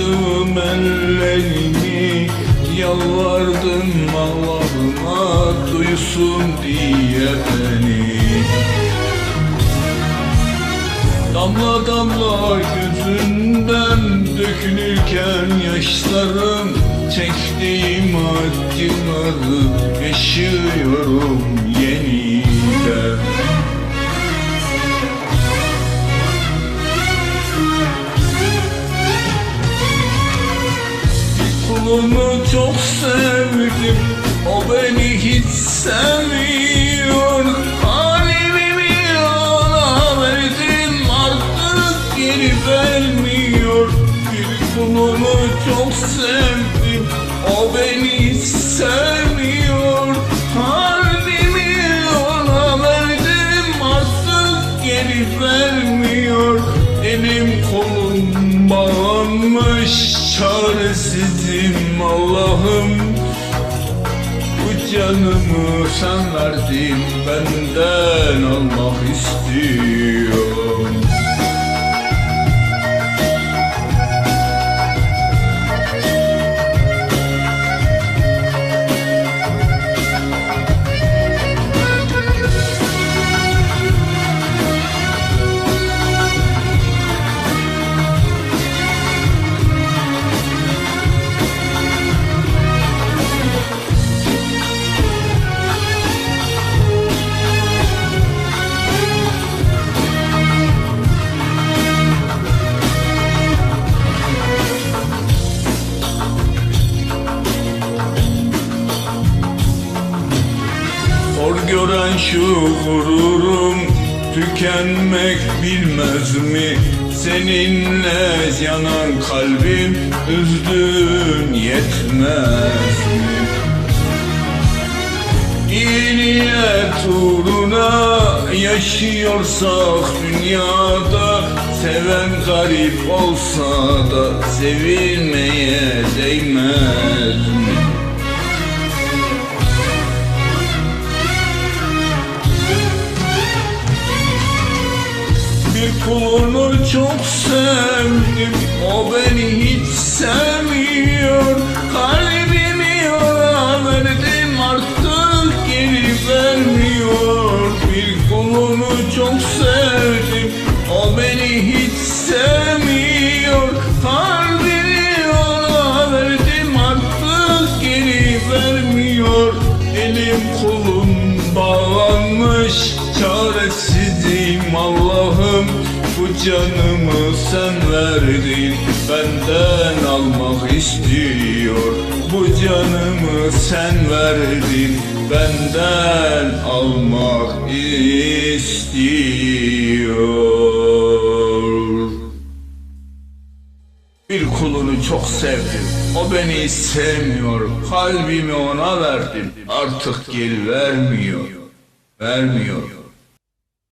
Uzattım ellerimi Yalvardım Allah'ıma Duysun diye beni. Damla damla gözünden dökülürken yaşlarım Çektiğim acıları yaşıyorum yeniden Kulunu çok sevdim. O beni hiç sevmiyor Halimi ona verdim Artık geri vermiyor. Bir kulunu çok sevdim. O beni hiç sevmiyor Allah'ım Bu canımı sen verdin. Benden almak istiyorum gören şu gururum Tükenmek bilmez mi? Seninle yanan kalbim Üzdün yetmez mi? İyi niyet uğruna yaşıyorsak dünyada Seven garip olsa da sevilmeye değmez mi? Kulunu çok sevdim O beni hiç sevmiyor. Kalbimi ona verdim Artık geri vermiyor. Bir kulunu çok sevdim O beni hiç sevmiyor. Kalbimi ona verdim Artık geri vermiyor. Elim kolum bağlanmış Çaresizim Allah'ım Bu canımı sen verdin Benden almak istiyor Bu canımı sen verdin Benden almak istiyor bir kulunu çok sevdim. O beni sevmiyor. Kalbimi ona verdim. Artık geri vermiyor. Vermiyor.